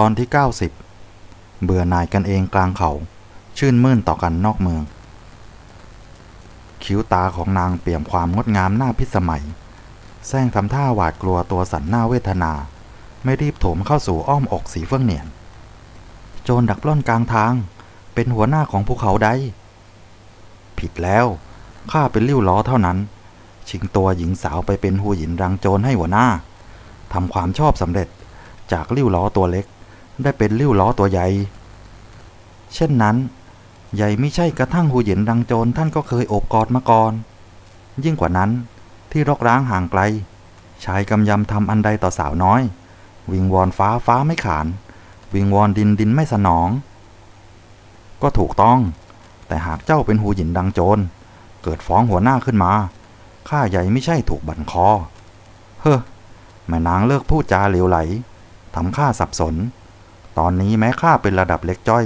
ตอนที่ 90 เบื่อหน่ายกันเองกลางเขา ชื่นมื่นต่อกันนอกเมือง คิ้วตาของนางเปี่ยมความงดงามหน่าพิสมัย แซงทำท่าหวาดกลัวตัวสันหน้าเวทนา ไม่รีบโถมเข้าสู่อ้อมอกสีเฟื่องเหนียน โจรดักปล้นกลางทาง เป็นหัวหน้าของภูเขาใด ผิดแล้วข้าเป็นลิ้วล้อเท่านั้น ชิงตัวหญิงสาวไปเป็นหูหยินรังโจรให้หัวหน้าทำความชอบสำเร็จจากลิ้วล้อตัวเล็ก ได้เป็นลิ้วล้อตัวใหญ่ เช่นนั้น ใหญ่ไม่ใช่กระทั่งหูหยินรังโจรท่านก็เคยโอบกอดมาก่อน ยิ่งกว่านั้นที่รกร้างห่างไกล ชายกำยำทำอันใดต่อสาวน้อย วิงวอนฟ้าฟ้าไม่ขาน วิงวอนดินดินไม่สนอง ก็ถูกต้อง แต่หากเจ้าเป็นหูหยินดังโจร เกิดฟ้องหัวหน้าขึ้นมา ข้าใหญ่ไม่ใช่ถูกบั่นคอ เฮ้อแม่นางเลิกพูดจาเหลวไหลทำข้าสับสน ตอนนี้แม้ข้าเป็นระดับเล็กจ้อย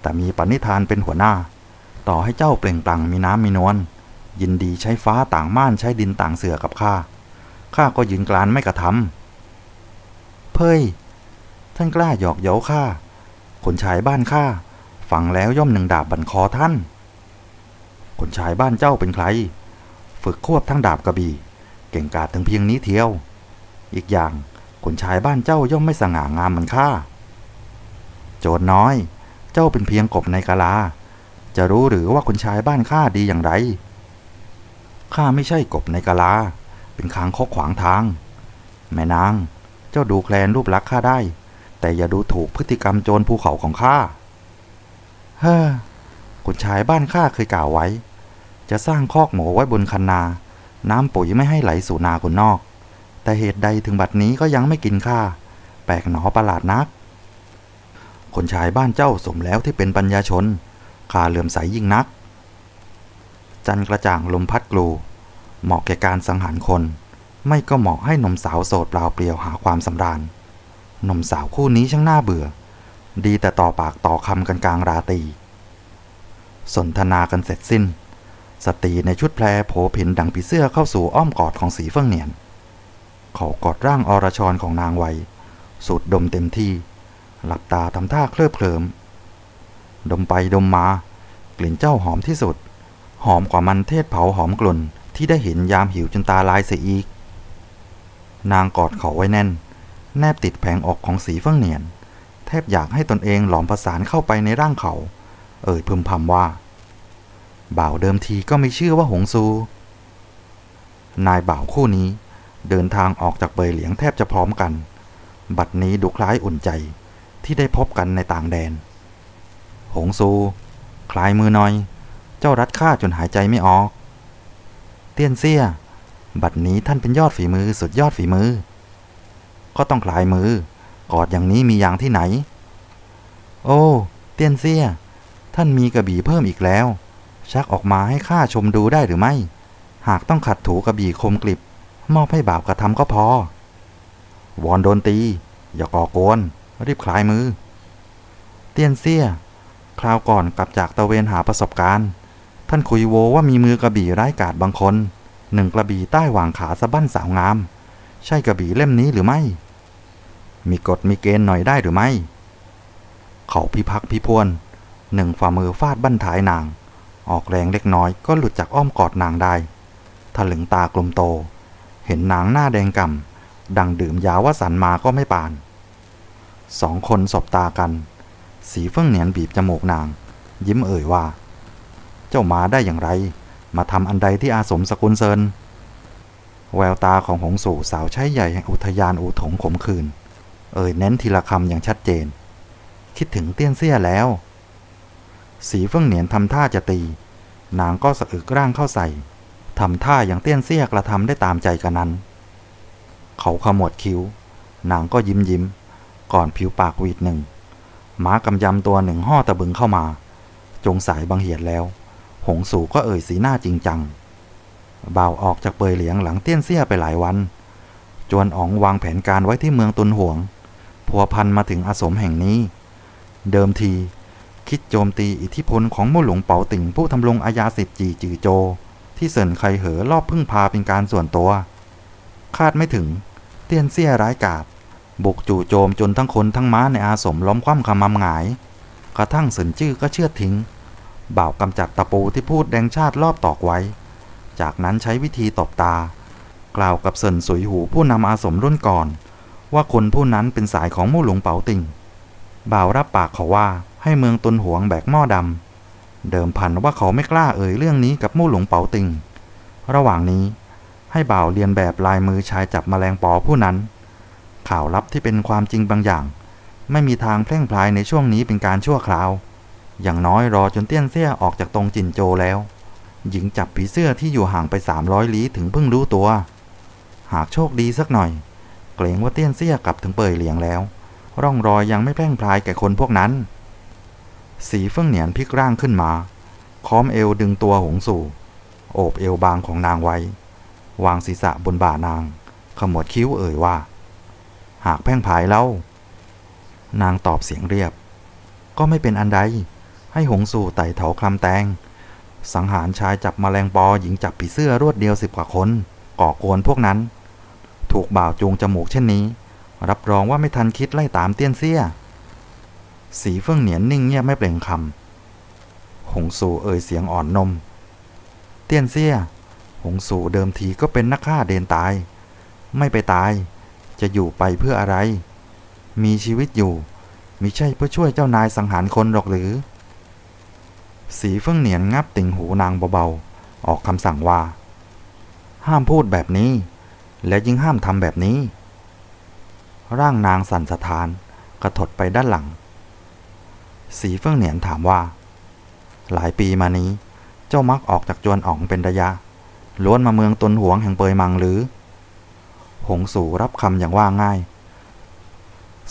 แต่มีปณิธานเป็นหัวหน้า ต่อให้เจ้าเปล่งปลั่งมีน้ำมีนวลยินดีใช้ฟ้าต่างม่านใช้ดินต่างเสือกับข้าข้าก็ยืนกลานไม่กระทำเพ่ยท่านกล้าหยอกเย้าข้าคนชายบ้านข้าฟังแล้วย่อมหนึ่งดาบบันคอท่านคนชายบ้านเจ้าเป็นใคร ฝึกควบทั้งดาบกระบี่ เก่งกาจถึงเพียงนี้เทียว อีกอย่างคนชายบ้านเจ้าย่อมไม่สง่างามเหมือนข้า จรน้อย เจ้าเป็นเพียงกบในกาลา จะรู้หรือว่าคนชายบ้านข้าดีอย่างไร ข้าไม่ใช่กบในกาลา เป็นคางคกขวางทาง แม่นาง เจ้าดูแคลนรูปลักษณ์ข้าได้ แต่อย่าดูถูกพฤติกรรมโจรภูเขาของข้า เฮ้อคุณชายบ้านข้าเคยกล่าวไว้ จะสร้างคอกหมูไว้บนคันนา น้ำปุ๋ยไม่ให้ไหลสู่นาคนนอก แต่เหตุใดถึงบัดนี้ก็ยังไม่กินข้า แปลกหนอประหลาดนัก คนชายบ้านเจ้าสมแล้วที่เป็นปัญญาชนข้าเหลื่อมใสยิ่งนัก จันกระจ่างลมพัดกลู เหมาะแก่การสังหารคน ไม่ก็เหมาะให้หนุ่มสาวโสดเปล่าเปลี่ยวหาความสำราญหนุ่มสาวคู่นี้ช่างน่าเบื่อ ดีแต่ต่อปากต่อคำกันกลางราตรีสนทนากันเสร็จสิ้น สตรีในชุดแพรโผผินดังผีเสื้อเข้าสู่อ้อมกอดของสีเฟื่องเหนียน เขากอดร่างอรชรของนางไว้สูดดมเต็มที่ หลับตาทำท่าเคลิบเคลิมดมไปดมมา กลิ่นเจ้าหอมที่สุด หอมกว่ามันเทศเผาหอมกลุ่นที่ได้เห็นยามหิวจนตาลายเสียอีก นางกอดเขาไว้แน่น แนบติดแผงอกของสีเฟื่องเหนียน แทบอยากให้ตนเองหลอมประสานเข้าไปในร่างเขา เอ่ยพึมพำว่า บ่าวเดิมทีก็ไม่ชื่อว่าหงซู นายบ่าวคู่นี้ เดินทางออกจากเบยเหลียงแทบจะพร้อมกัน บัดนี้ดูคล้ายอุ่นใจ ที่ได้พบกันในต่างแดน หงซู คลายมือหน่อย เจ้ารัดข้าจนหายใจไม่ออก เตี้ยนเซี่ยบัดนี้ท่านเป็นยอดฝีมือสุดยอดฝีมือ ก็ต้องคลายมือกอดอย่างนี้มีอย่างที่ไหน โอ้ เตี้ยนเซี่ยท่านมีกระบี่เพิ่มอีกแล้ว ชักออกมาให้ข้าชมดูได้หรือไม่ หากต้องขัดถูกระบี่คมกลิบ มอบให้บ่าวกระทำก็พอ วอนโดนตี อย่าก่อกวน รีบคลายมือ เตี้ยนเซี่ย คราวก่อนกลับจากตะเวนหาประสบการณ์ ท่านคุยโวว่ามีมือกระบี่ร้ายกาจบางคนหนึ่งกระบี่ใต้หว่างขาสะบั้นสาวงาม ใช่กระบี่เล่มนี้หรือไม่ มีกฎมีเกณฑ์หน่อยได้หรือไม่ เขาพิพักพิพวนหนึ่งฝ่ามือฟาดบั้นท้ายนาง ออกแรงเล็กน้อยก็หลุดจากอ้อมกอดนางได้ถลึงตากลมโต เห็นนางหน้าแดงก่ำดังดื่มยาวสันมาก็ไม่ปาน สองคนสบตากัน สีเฟื่องเหนียนบีบจมูกนาง ยิ้มเอ่ยว่า เจ้ามาได้อย่างไร มาทำอันใดที่อาสมสกุลเซิน แววตาของหงสู่สาวใช้ใหญ่แห่งอุทยานอูถงขมขื่นเอ่ยเน้นทีละคำอย่างชัดเจน คิดถึงเตี้ยนเสี้ยแล้ว สีเฟื่องเหนียนทำท่าจะตี นางก็สะอึกร่างเข้าใส่ทำท่าอย่างเตี้ยนเสี้ยกระทำได้ตามใจกันนั้น เขาขมวดคิ้ว นางก็ยิ้มยิ้ม ก่อนผิวปากวีดหนึ่งม้ากำยำตัวหนึ่งห่อตะบึงเข้ามา จงสายบังเหียดแล้ว หงสูก็เอ่ยสีหน้าจริงจังบ่าวออกจากเปยเหลียงหลังเตี้ยนเสี้ยไปหลายวัน จวนอ๋องวางแผนการไว้ที่เมืองตุนหวง พัวพันมาถึงอาสมแห่งนี้ เดิมที คิดโจมตีอิทธิพลของมู่หลวงเปาติ่งผู้ทำลงอาญาสิทธิ์จีจือโจ ที่เสินไครเหอรอบพึ่งพาเป็นการส่วนตัว คาดไม่ถึง เตี้ยนเสี้ยร้ายกาจ บุกจู่โจมจนทั้งคนทั้งม้าในอาสมล้อมคว่ำคำมำหงาย กระทั่งสินจื้อก็เชื่อทิ้ง บ่าวกำจัดตะปูที่พูดแดงชาติรอบตอกไว้ จากนั้นใช้วิธีตบตา กล่าวกับเซินสุยหูผู้นำอาสมรุ่นก่อน ว่าคนผู้นั้นเป็นสายของมู่หลวงเป๋าติงบ่าวรับปากเขาว่าให้เมืองตนหวงแบกหม้อดำเดิมพันว่าเขาไม่กล้าเอ่ยเรื่องนี้กับมู่หลวงเป๋าติงระหว่างนี้ให้บ่าวเรียนแบบลายมือชายจับแมลงปอผู้นั้น ข่าวลับที่เป็นความจริงบางอย่าง ไม่มีทางแพร่งพลายในช่วงนี้เป็นการชั่วคราว อย่างน้อยรอจนเตี้ยนเสี้ยออกจากตรงจินโจแล้ว หญิงจับผีเสื้อที่อยู่ห่างไป 300ลี้ถึงเพิ่งรู้ตัว หากโชคดีสักหน่อย เกรงว่าเตี้ยนเสี้ยกลับถึงเปยเหลียงแล้ว ร่องรอยยังไม่แพ่งพลายแก่คนพวกนั้น สีเฟื่องเหนียนพลิกร่างขึ้นมาค้อมเอวดึงตัวหงสู่ โอบเอวบางของนางไว้ วางศีรษะบนบ่านาง ขมวดคิ้วเอ่ยว่า หากแพ่งพลายแล้วนางตอบเสียงเรียบ ก็ไม่เป็นอันใด ให้หงสู่ไต่เถาคลำแตง สังหารชายจับมแมลงปอหญิงจับผีเสื้อรวดเดียวสิบกว่าคน ก่อกวนพวกนั้น ถูกบ่าวจูงจมูกเช่นนี้ รับรองว่าไม่ทันคิดไล่ตามเตี้ยนเสี้ย สีเฟื่องเหนียนนิ่งเงียบไม่เปล่งคำหงสู่เอ่ยเสียงอ่อนนม เตี้ยนเสี้ย หงสู่เดิมทีก็เป็นนักฆ่าเดนตาย ไม่ไปตาย จะอยู่ไปเพื่ออะไร มีชีวิตอยู่มิใช่เพื่อช่วยเจ้านายสังหารคนหรอกหรือ สีเฟื่องเหนียนงับติ่งหูนางเบาๆ ออกคำสั่งว่า ห้ามพูดแบบนี้ และยิ่งห้ามทำแบบนี้ ร่างนางสั่นสะท้านกระถดไปด้านหลัง สีเฟื่องเหนียนถามว่า หลายปีมานี้ เจ้ามักออกจากจวนอ่องเป็นระยะล้วนมาเมืองตนหวงแห่งเปยมังหรือ หงสู่รับคำอย่างว่าง่าย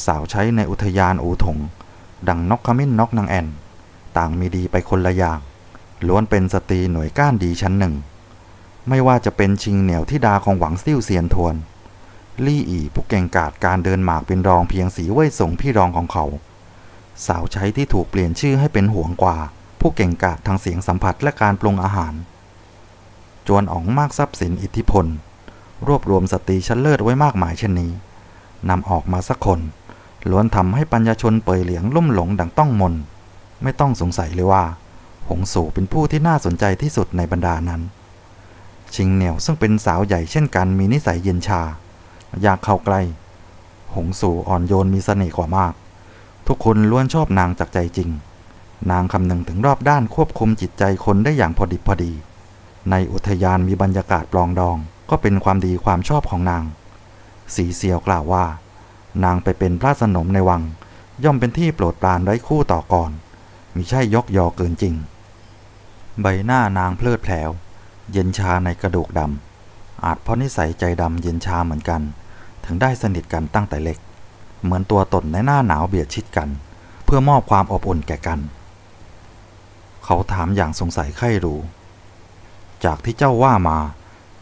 สาวใช้ในอุทยานอูถง ดังนกขมิ้นนกนางแอ่น ต่างมีดีไปคนละอย่าง ล้วนเป็นสตรีหน่วยก้านดีชั้นหนึ่ง ไม่ว่าจะเป็นชิงเหนียวที่ดาของหวังซิ่วเซียนทวน ลี่อีผู้เก่งกาจการเดินหมากเป็นรองเพียงสีเว่ยสงพี่รองของเขา สาวใช้ที่ถูกเปลี่ยนชื่อให้เป็นห่วงกว่า ผู้เก่งกาจทางเสียงสัมผัสและการปรุงอาหาร จวนอ๋องมากทรัพย์สินอิทธิพล รวบรวมสตรีชั้นเลิศไว้มากมายเช่นนี้นำออกมาสักคนล้วนทำให้ปัญญาชนเปยเหลียงลุ่มหลงดังต้องมน ไม่ต้องสงสัยเลยว่า หงสู่เป็นผู้ที่น่าสนใจที่สุดในบรรดานั้น ชิงเหนียวซึ่งเป็นสาวใหญ่เช่นกันมีนิสัยเย็นชา อยากเข้าใกล้ หงสู่อ่อนโยนมีเสน่ห์กว่ามาก ทุกคนล้วนชอบนางจากใจจริง นางคำนึงถึงรอบด้านควบคุมจิตใจคนได้อย่างพอดิบพอดี ในอุทยานมีบรรยากาศปลองดอง ก็เป็นความดีความชอบของนาง สีเซียวกล่าวว่า นางไปเป็นพระสนมในวัง ย่อมเป็นที่โปรดปรานไร้คู่ต่อก่อนมิใช่ยกยอเกินจริง ใบหน้านางเพลิดแผลว เย็นชาในกระดูกดำอาจเพราะนิสัยใจดำเย็นชาเหมือนกัน ถึงได้สนิทกันตั้งแต่เล็ก เหมือนตัวตนในหน้าหนาวเบียดชิดกัน เพื่อมอบความอบอุ่นแก่กัน เขาถามอย่างสงสัยใคร่รู้ จากที่เจ้าว่ามา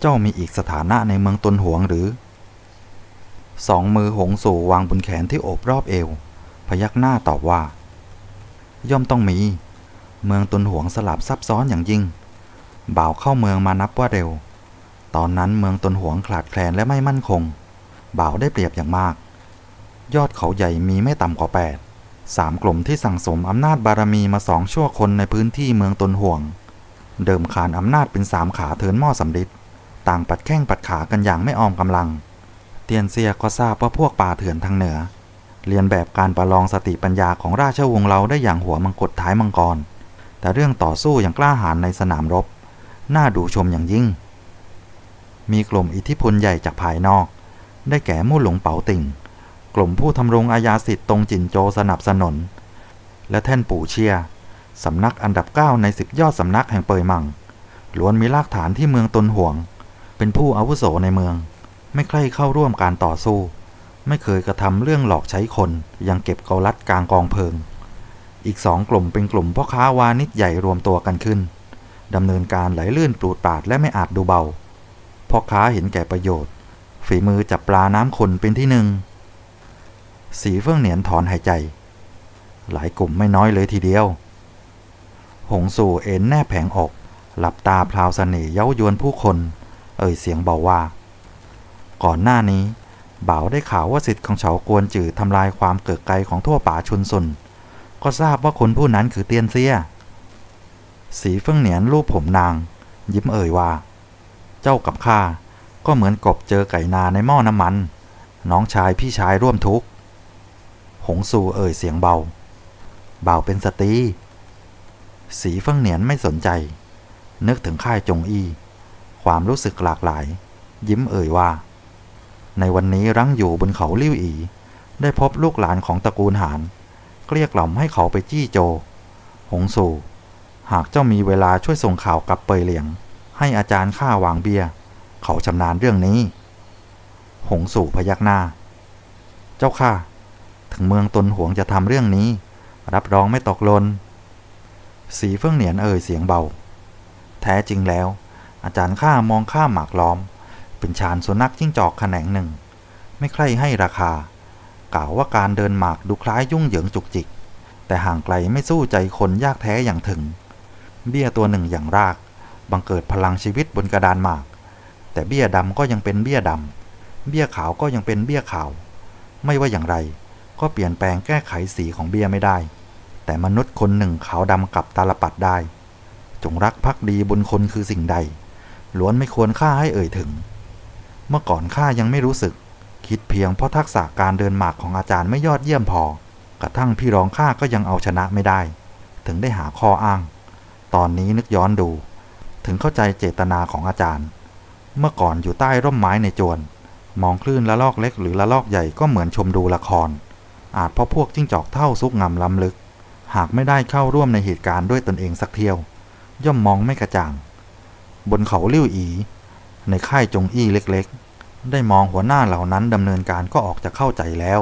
เจ้ามีอีกสถานะในเมืองตนหวงหรือ สองมือหงสู่วางบนแขนที่โอบรอบเอว พยักหน้าตอบว่า ย่อมต้องมี เมืองตนหวงสลับซับซ้อนอย่างยิ่ง บ่าวเข้าเมืองมานับว่าเร็ว ตอนนั้นเมืองตนหวงขาดแคลนและไม่มั่นคง บ่าวได้เปรียบอย่างมาก ยอดเขาใหญ่มีไม่ต่ำกว่าแปดสามกลุ่มที่สั่งสมอำนาจบารมีมาสองชั่วคนในพื้นที่เมืองตนห่วง เดิมขานอำนาจเป็นสามขาเทินหม้อสำริด ต่างปัดแข้งปัดขากันอย่างไม่ออมกำลัง เตียนเซียก็ทราบว่าพวกป่าเถื่อนทางเหนือ เรียนแบบการประลองสติปัญญาของราชวงศ์เราได้อย่างหัวมังกรท้ายมังกร แต่เรื่องต่อสู้อย่างกล้าหาญในสนามรบ น่าดูชมอย่างยิ่ง มีกลุ่มอิทธิพลใหญ่จากภายนอก ได้แก่มู่หลงเป๋าติ่ง กลุ่มผู้ทำรงอาญาสิทธิ์ตรงจินโจสนับสนุน และแท่นปู่เชียสำนักอันดับเก้าในสิบยอดสำนักแห่งเปยมังล้วนมีรากฐานที่เมืองตนห่วง เป็นผู้อาวุโสในเมือง ไม่ใคร่เข้าร่วมการต่อสู้ ไม่เคยกระทำเรื่องหลอกใช้คน ยังเก็บเกาลัดกลางกองเพลิง อีกสองกลุ่มเป็นกลุ่มพ่อค้าวานิชใหญ่รวมตัวกันขึ้นดำเนินการไหลลื่นปลูดปราดและไม่อาจดูเบาพ่อค้าเห็นแก่ประโยชน์ ฝีมือจับปลาน้ำคนเป็นที่หนึ่ง สีเฟื่องเหนียนถอนหายใจ หลายกลุ่มไม่น้อยเลยทีเดียว หงสู่เอ็นแนบแผงอก หลับตาพลาวเสน่ห์เย้ายวนผู้คน เอ่ยเสียงเบาว่า ก่อนหน้านี้บ่าวได้ข่าวว่าสิทธิ์ของเฉากวนจือทำลายความเกิดไกลของทั่วป่าชุนซุน ก็ทราบว่าคนผู้นั้นคือเตียนเซีย สีเฟิ่งเหนียนรูปผมนาง ยิ้มเอ่ยว่า เจ้ากับข้าก็เหมือนกบเจอไก่นาในหม้อน้ำมัน น้องชายพี่ชายร่วมทุกข์ หงซูเอ่ยเสียงเบา เบาเป็นสตรี สีเฟิ่งเหนียนไม่สนใจ นึกถึงค่ายจงอี้ ความรู้สึกหลากหลาย ยิ้มเอ่ยว่า ในวันนี้รั้งอยู่บนเขาลิ้วอี ได้พบลูกหลานของตระกูลหานเกลี้ยกล่อมให้เขาไปจี้โจ หงสู่ หากเจ้ามีเวลาช่วยส่งข่าวกับเปยเหลียง ให้อาจารย์ข้าวางเบียเขาชำนาญเรื่องนี้ หงสู่พยักหน้า เจ้าข้าถึงเมืองตนหวงจะทำเรื่องนี้ รับรองไม่ตกหลน สีเฟื่องเหนียนเอ่ยเสียงเบา แท้จริงแล้ว อาจารย์ข้ามองข้ามหมากล้อม เป็นชานสุนัขจิ้งจอกแขนงหนึ่ง ไม่ใคร่ให้ราคา กล่าวว่าการเดินหมากดูคล้ายยุ่งเหยิงจุกจิก แต่ห่างไกลไม่สู้ใจคนยากแท้อย่างถึง เบี้ยตัวหนึ่งอย่างราก บังเกิดพลังชีวิตบนกระดานหมาก แต่เบี้ยดำก็ยังเป็นเบี้ยดำเบี้ยขาวก็ยังเป็นเบี้ยขาว ไม่ว่าอย่างไร ก็เปลี่ยนแปลงแก้ไขสีของเบี้ยไม่ได้ แต่มนุษย์คนหนึ่งขาวดำกับตาลปัดได้ จงรักภักดีบนคนคือสิ่งใด ล้วนไม่ควรค่าให้เอ่ยถึง เมื่อก่อนข้ายังไม่รู้สึก คิดเพียงเพราะทักษะการเดินหมากของอาจารย์ไม่ยอดเยี่ยมพอ กระทั่งพี่รองข้าก็ยังเอาชนะไม่ได้ ถึงได้หาข้ออ้าง ตอนนี้นึกย้อนดู ถึงเข้าใจเจตนาของอาจารย์ เมื่อก่อนอยู่ใต้ร่มไม้ในจวน มองคลื่นละลอกเล็กหรือละลอกใหญ่ก็เหมือนชมดูละคร อาจเพราะพวกจิ้งจอกเท่าซุกงำล้ำลึก หากไม่ได้เข้าร่วมในเหตุการณ์ด้วยตนเองสักเที่ยว ย่อมมองไม่กระจ่าง บนเขาลิ้วอี ในค่ายจงอี้เล็กๆ ได้มองหัวหน้าเหล่านั้นดำเนินการก็ออกจะเข้าใจแล้ว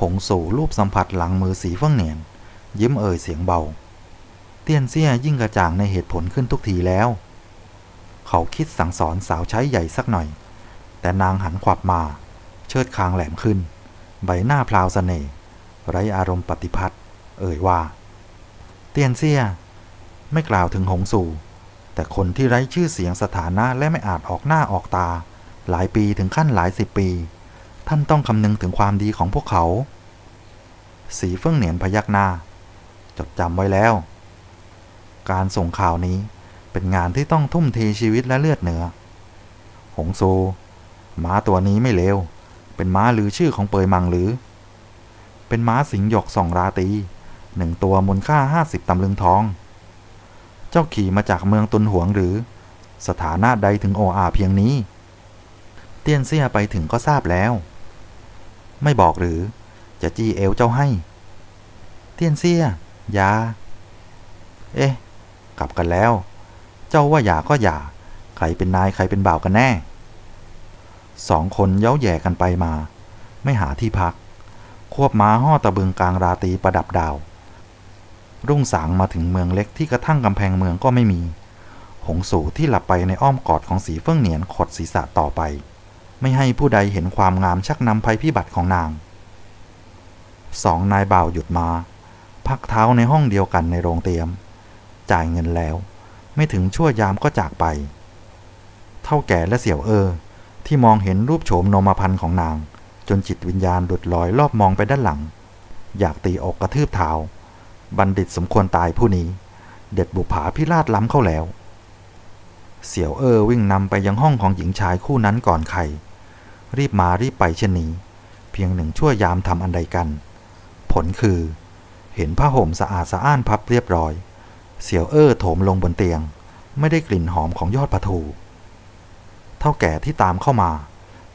หงสู่รูปสัมผัสหลังมือสีเฟื่องเหนียน ยิ้มเอ่ยเสียงเบา เตี้ยนเซี่ยยิ่งกระจ่างในเหตุผลขึ้นทุกทีแล้ว เขาคิดสั่งสอนสาวใช้ใหญ่สักหน่อย แต่นางหันขวับมา เชิดคางแหลมขึ้น ใบหน้าพลาวเสน่ห์ไรอารมณ์ปฏิพัทธ์เอ่ยว่า เตียนเซี่ย ไม่กล่าวถึงหงสู่ แต่คนที่ไร้ชื่อเสียงสถานะและไม่อาจออกหน้าออกตา หลายปีถึงขั้นหลายสิบปี ท่านต้องคำนึงถึงความดีของพวกเขา สีเฟื่องเหนียนพยักหน้า จดจำไว้แล้ว การส่งข่าวนี้เป็นงานที่ต้องทุ่มเทชีวิตและเลือดเนื้อหงโซ ม้าตัวนี้ไม่เลว เป็นม้าหรือชื่อของเปยมังหรือ เป็นม้าสิงหยกสองราตีหนึ่งตัวมูลค่าห้าสิบตำลึงทอง เจ้าขี่มาจากเมืองตุนหวงหรือ สถานะใดถึงโออาเพียงนี้ เตี้ยนเสียไปถึงก็ทราบแล้ว ไม่บอกหรือ จะจี้เอวเจ้าให้ เตี้ยนเสียอยา เอ๊ะ กลับกันแล้ว เจ้าว่าอย่าก็อย่า ใครเป็นนายใครเป็นบ่าวกันแน่ สองคนเย้าแย่กันไปมา ไม่หาที่พัก ควบม้าห่อตะบึงกลางราตรีประดับดาว รุ่งสางมาถึงเมืองเล็กที่กระทั่งกำแพงเมืองก็ไม่มี หงสูที่หลับไปในอ้อมกอดของสีเฟื่องเหนียนขดศีรษะต่อไป ไม่ให้ผู้ใดเห็นความงามชักนำภัยพิบัติของนางสองนายบ่าวหยุดมา พักเท้าในห้องเดียวกันในโรงเตรียม จ่ายเงินแล้ว ไม่ถึงชั่วยามก็จากไป เท่าแก่และเสี่ยวเออ ที่มองเห็นรูปโฉมนมพันธ์ของนาง จนจิตวิญญาณหลุดลอยรอบมองไปด้านหลัง อยากตีอกกระทืบเท้า บัณฑิตสมควรตายผู้นี้ เด็ดบุผาพิราชล้ำเข้าแล้ว เสี่ยวเออวิ่งนำไปยังห้องของหญิงชายคู่นั้นก่อนใคร รีบมารีบไปเช่นนี้ เพียงหนึ่งชั่วยามทำอันใดกัน ผลคือ เห็นผ้าห่มสะอาดสะอ้านพับเรียบร้อย เสี่ยวเอ้อโถมลงบนเตียง ไม่ได้กลิ่นหอมของยอดปะทูเท่าแก่ที่ตามเข้ามา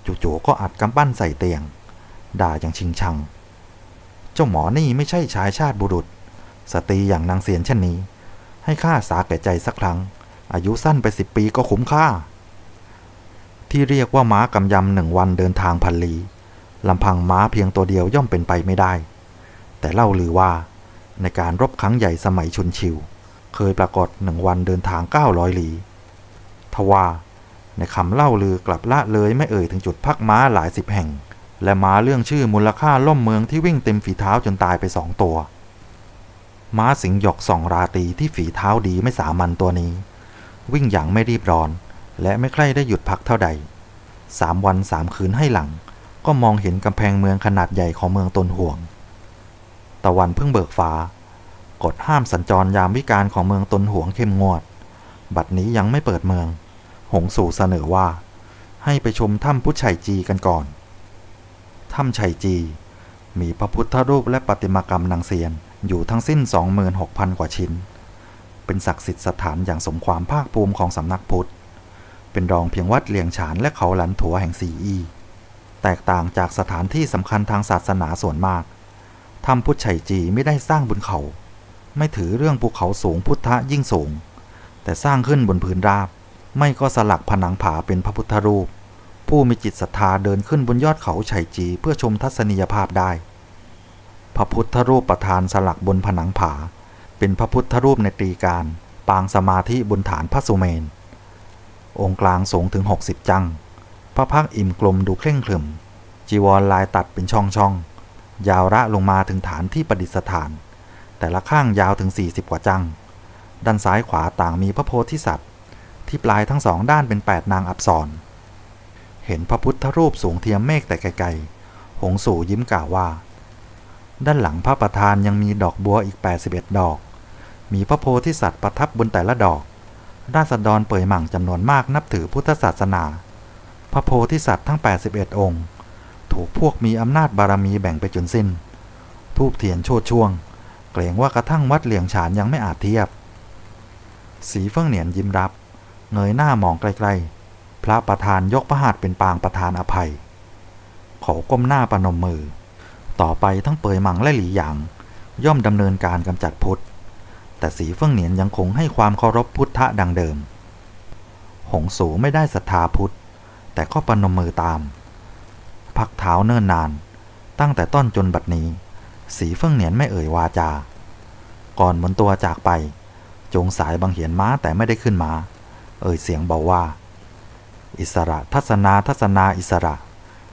จู่ๆก็อัดกำปั้นใส่เตียง ด่าอย่างชิงชัง เจ้าหมอนี่ไม่ใช่ชายชาติบุรุษ สตรีอย่างนางเสียนเช่นนี้ ให้ข้าสาแก่ใจสักครั้ง อายุสั้นไปสิบปีก็คุ้มค่า ที่เรียกว่าม้ากำยำหนึ่งวันเดินทางพันลีลำพังม้าเพียงตัวเดียวย่อมเป็นไปไม่ได้ แต่เล่าลือว่า ในการรบครั้งใหญ่สมัยชุนชิว เคยปรากฏหนึ่งวันเดินทาง 900 ลีทว่า ในคำเล่าลือกลับละเลยไม่เอ่ยถึงจุดพักม้าหลายสิบแห่ง และม้าเรื่องชื่อมูลค่าล่มเมืองที่วิ่งเต็มฝีเท้าจนตายไปสองตัว ม้าสิงหยกสองราตรีที่ฝีเท้าดีไม่สามัญตัวนี้ วิ่งอย่างไม่รีบร้อน และไม่ใคร่ได้หยุดพักเท่าใดสามวันสามคืนให้หลัง ก็มองเห็นกำแพงเมืองขนาดใหญ่ของเมืองตนห่วง ตะวันเพิ่งเบิกฟ้ากฎห้ามสัญจรยามวิการของเมืองตนห่วงเข้มงวด บัดนี้ยังไม่เปิดเมือง หงสู่เสนอว่า ให้ไปชมถ้ำพุทธชัยจีกันก่อน ถ้ำชัยจี มีพระพุทธรูปและประติมากรรมนางเซียน อยู่ทั้งสิ้น 26,000 กว่าชิ้น เป็นศักดิ์สิทธิ์สถานอย่างสมความภาคภูมิของสำนักพุทธ เป็นรองเพียงวัดเลียงฉานและเขาหลันถัวแห่งสีอี แตกต่างจากสถานที่สำคัญทางศาสนาส่วนมากถ้ำพุทธชัยจีไม่ได้สร้างบนเขา ไม่ถือเรื่องภูเขาสูงพุทธะยิ่งสูง แต่สร้างขึ้นบนพื้นราบ ไม่ก็สลักผนังผาเป็นพระพุทธรูป ผู้มีจิตศรัทธาเดินขึ้นบนยอดเขาไฉจีเพื่อชมทัศนียภาพได้ พระพุทธรูปประธานสลักบนผนังผา เป็นพระพุทธรูปในตรีการ ปางสมาธิบนฐานพระสุเมน องค์กลางสูงถึง 60 จัง พระพักอิ่มกลมดูเคร่งขรึม จีวรลายตัดเป็นช่องช่องยาวระลงมาถึงฐานที่ประดิษฐาน แต่ละข้างยาวถึง 40 กว่าจัง ด้านซ้ายขวาต่างมีพระโพธิสัตว์ ที่ปลายทั้งสองด้านเป็นแปดนางอับสร เห็นพระพุทธรูปสูงเทียมเมฆแต่ไกลๆ หงสู่ยิ้มกล่าวว่า ด้านหลังพระประธานยังมีดอกบัวอีก 81 ดอก มีพระโพธิสัตว์ประทับบนแต่ละดอกราษฎรเป่ยหมั่งจำนวนมากนับถือพุทธศาสนา พระโพธิสัตว์ทั้ง 81 องค์ ถูกพวกมีอำนาจบารมีแบ่งไปจนสิ้น ทูบเทียนโชดช่วง เกรงว่ากระทั่งวัดเหลียงฉานยังไม่อาจเทียบ สีเฟื่องเหนียนยิ้มรับ เงยหน้ามองไกลๆ พระประธานยกพระหัตถ์เป็นปางประธานอภัย เขาก้มหน้าประนมมือ ต่อไปทั้งเปยหมังและหลีหยางย่อมดำเนินการกำจัดพุทธ แต่สีเฟื่องเหนียนยังคงให้ความเคารพพุทธะดังเดิม หงสูไม่ได้ศรัทธาพุทธ แต่ก็ปนมมือตาม พักเท้าเนิ่นนาน ตั้งแต่ต้นจนบัดนี้ สีเฟื่องเหนียนไม่เอ่ยวาจา ก่อนบนตัวจากไป จงสายบังเหียนม้าแต่ไม่ได้ขึ้นมา เอ่ยเสียงเบาว่า อิสระทัศนาทัศนาอิสระ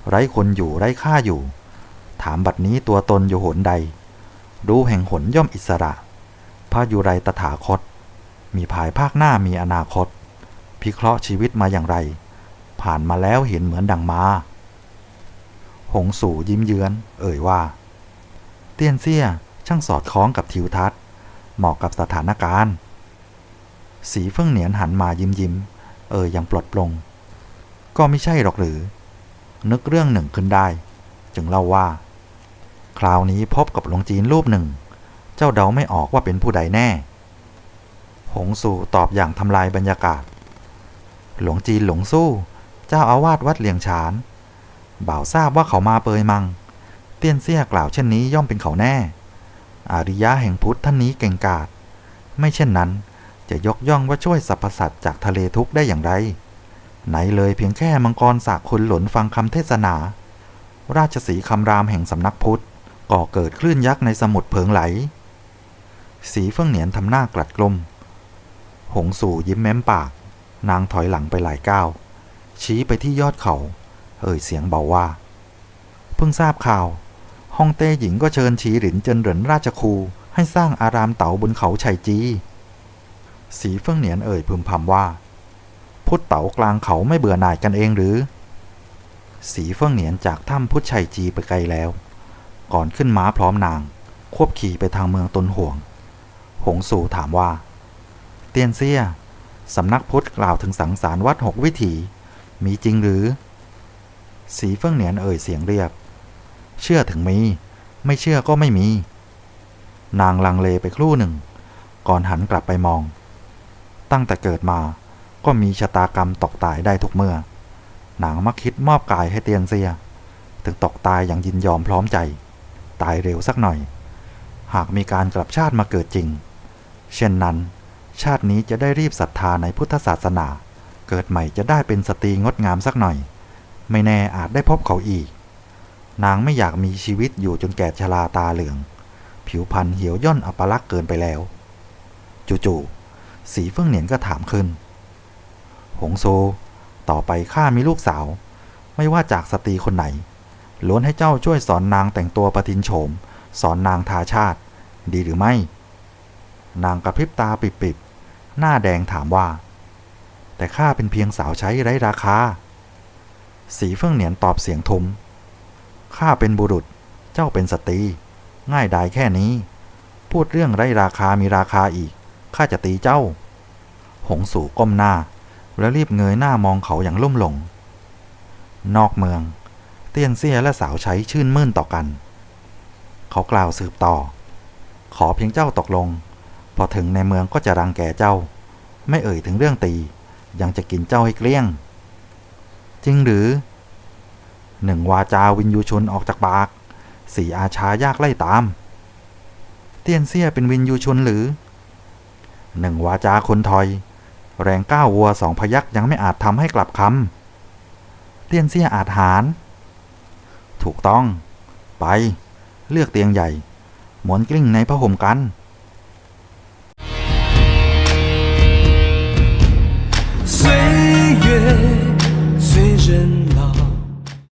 ไร้คนอยู่ไร้ค่าอยู่ ถามบัดนี้ตัวตนอยู่หนใด รู้แห่งหนย่อมอิสระ พระยุไรตถาคต มีภายภาคหน้ามีอนาคต พิเคราะห์ชีวิตมาอย่างไร ผ่านมาแล้วเห็นเหมือนดังมาหงสู่ยิ้มเยือน เอ่ยว่า เตี้ยนเซี่ยช่างสอดคล้องกับทิวทัศน์ เหมาะกับสถานการณ์ สีเฟื่องเหนียนหันมายิ้มยิ้ม เออยังปลดปลง ก็ไม่ใช่หรอกหรือ นึกเรื่องหนึ่งขึ้นได้ จึงเล่าว่า คราวนี้พบกับหลวงจีนรูปหนึ่ง เจ้าเดาไม่ออกว่าเป็นผู้ใดแน่ หงสู่ตอบอย่างทำลายบรรยากาศ หลวงจีนหลงสู้ เจ้าอาวาสวัดเหลียงฉาน บ่าวทราบว่าเขามาเปยมัง เตี้ยนเสี้ยกล่าวเช่นนี้ย่อมเป็นเขาแน่ อาริยะแห่งพุทธท่านนี้เก่งกาจ ไม่เช่นนั้นจะยกย่องว่าช่วยสรรพสัตว์จากทะเลทุกได้อย่างไร ไหนเลยเพียงแค่มังกรสากคุณหลนฟังคำเทศนา ราชสีคำรามแห่งสำนักพุทธ ก่อเกิดคลื่นยักษ์ในสมุทรเพิงไหล สีเฟื่องเหนียนทำหน้ากลัดกลม หงสู่ยิ้มแม้มปาก นางถอยหลังไปหลายก้าว ชี้ไปที่ยอดเขา เอ่ยเสียงเบาว่า เพิ่งทราบข่าว ฮ่องเต้หญิงก็เชิญฉีหลินเจินเหรินราชคู ให้สร้างอารามเต๋าบนเขาไฉจี สีเฟื่องเหนียนเอ่ยพึมพำว่า พุทธเต๋ากลางเขาไม่เบื่อหน่ายกันเองหรือ สีเฟื่องเหนียนจากถ้ำพุทธไฉจีไปไกลแล้ว ก่อนขึ้นม้าพร้อมนาง ควบขี่ไปทางเมืองตนห่วง หงสู่ถามว่า เตียนเซียสำนักพุทธกล่าวถึงสังสารวัดหกวิถี มีจริงหรือ สีเฟื่องเหนียนเอ่ยเสียงเรียบ เชื่อถึงมี ไม่เชื่อก็ไม่มี นางลังเลไปครู่หนึ่ง ก่อนหันกลับไปมอง ตั้งแต่เกิดมาก็มีชะตากรรมตกตายได้ทุกเมื่อ นางมักคิดมอบกายให้เตียนเซีย ถึงตกตายอย่างยินยอมพร้อมใจ ตายเร็วสักหน่อย หากมีการกลับชาติมาเกิดจริง เช่นนั้น ชาตินี้จะได้รีบศรัทธาในพุทธศาสนา เกิดใหม่จะได้เป็นสตรีงดงามสักหน่อย ไม่แน่อาจได้พบเขาอีก นางไม่อยากมีชีวิตอยู่จนแก่ชราตาเหลือง ผิวพรรณเหี่ยวย่นอัปลักษ์เกินไปแล้ว จู่ๆสีเฟื่องเหนียนก็ถามขึ้น หงโซ ต่อไปข้ามีลูกสาว ไม่ว่าจากสตรีคนไหน ล้วนให้เจ้าช่วยสอนนางแต่งตัวประทินโฉม สอนนางทาชาติ ดีหรือไม่ นางกระพริบตาปิบๆ หน้าแดงถามว่า แต่ข้าเป็นเพียงสาวใช้ไร้ราคา สีเฟื่องเหนียนตอบเสียงทุมข้าเป็นบุรุษ เจ้าเป็นสตรี ง่ายดายแค่นี้ พูดเรื่องไร้ราคามีราคาอีก ข้าจะตีเจ้า หงสู่ก้มหน้า แล้วรีบเงยหน้ามองเขาอย่างลุ่มหลง นอกเมือง เตี้ยนเซียและสาวใช้ชื่นมื่นต่อกัน เขากล่าวสืบต่อ ขอเพียงเจ้าตกลง พอถึงในเมืองก็จะรังแกเจ้า ไม่เอ่ยถึงเรื่องตี ยังจะกินเจ้าให้เกลี้ยง จริงหรือหนึ่งวาจาวินยูชนออกจากปาก สี่อาชายากไล่ตาม เตี้ยนเซียเป็นวินยูชนหรือหนึ่งวาจาคนทอย แรงก้าววัวสองพยักยังไม่อาจทำให้กลับคำเตี้ยนเซียอาจหาร ถูกต้อง ไป เลือกเตียงใหญ่ หมอนกลิ้งในผ้าห่มกัน岁月